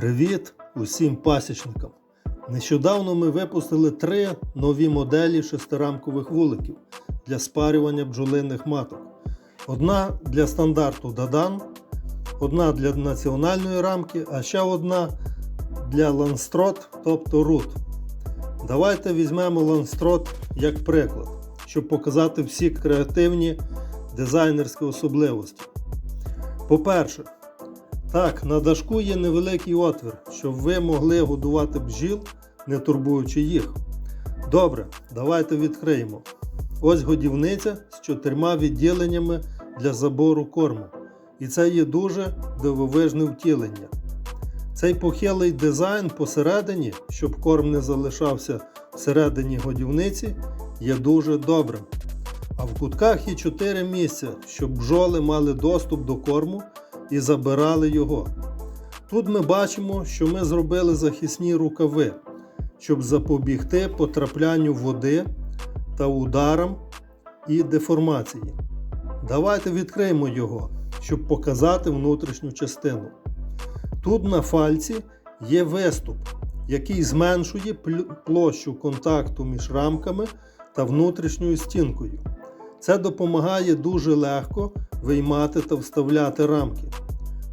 Привіт усім пасічникам! Нещодавно ми випустили три нові моделі шестирамкових вуликів для спарювання бджолиних маток. Одна для стандарту Дадан, одна для національної рамки, а ще одна для ланстрот, тобто рут. Давайте візьмемо ланстрот як приклад, щоб показати всі креативні дизайнерські особливості. По-перше, так, на дашку є невеликий отвір, щоб ви могли годувати бджіл, не турбуючи їх. Добре, давайте відкриємо. Ось годівниця з чотирма відділеннями для забору корму. І це є дуже дивовижне втілення. Цей похилий дизайн посередині, щоб корм не залишався всередині годівниці, є дуже добрим. А в кутках є 4 місця, щоб бджоли мали доступ до корму і забирали його. Тут ми бачимо, що ми зробили захисні рукави, щоб запобігти потраплянню води та ударам і деформації. Давайте відкриємо його, щоб показати внутрішню частину. Тут на фальці є виступ, який зменшує площу контакту між рамками та внутрішньою стінкою. Це допомагає дуже легко виймати та вставляти рамки.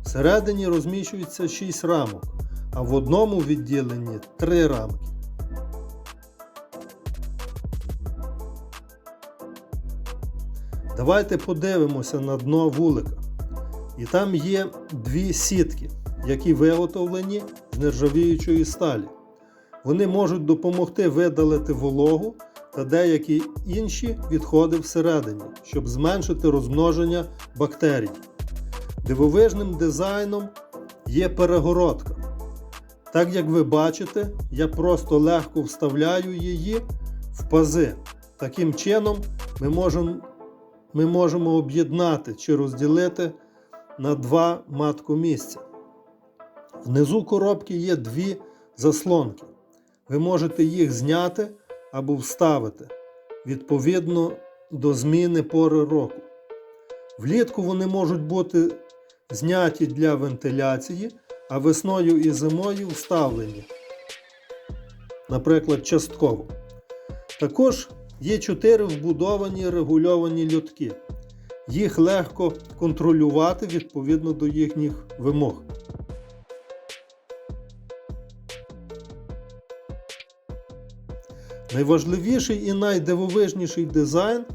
Всередині розміщується 6 рамок, а в одному відділенні 3 рамки. Давайте подивимося на дно вулика. І там є дві сітки, які виготовлені з нержавіючої сталі. Вони можуть допомогти видалити вологу та деякі інші відходи всередині, щоб зменшити розмноження бактерій. Дивовижним дизайном є перегородка. Так як ви бачите, я просто легко вставляю її в пази. Таким чином ми можемо, ми можемо об'єднати чи розділити на два маткомісця. Внизу коробки є дві заслонки. Ви можете їх зняти або вставити відповідно до зміни пори року. Влітку вони можуть бути зняті для вентиляції, а весною і зимою вставлені, наприклад, частково. Також є чотири вбудовані регульовані льотки. Їх легко контролювати відповідно до їхніх вимог. Найважливіший і найдивовижніший дизайн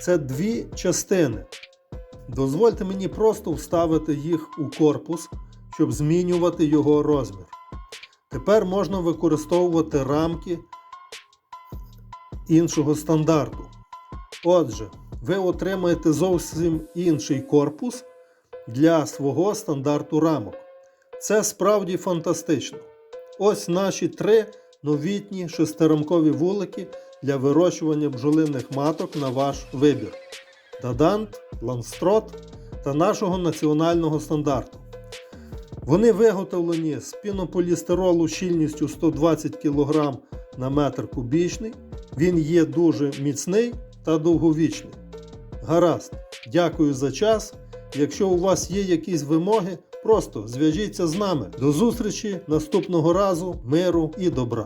це дві частини. Дозвольте мені просто вставити їх у корпус, щоб змінювати його розмір. Тепер можна використовувати рамки іншого стандарту. Отже, ви отримаєте зовсім інший корпус для свого стандарту рамок. Це справді фантастично. Ось наші три новітні шестирамкові вулики для вирощування бджолиних маток на ваш вибір. Дадант, Ланстрот та нашого національного стандарту. Вони виготовлені з пінополістиролу щільністю 120 кг на метр кубічний. Він є дуже міцний та довговічний. Гаразд, дякую за час. Якщо у вас є якісь вимоги, просто зв'яжіться з нами. До зустрічі наступного разу, миру і добра.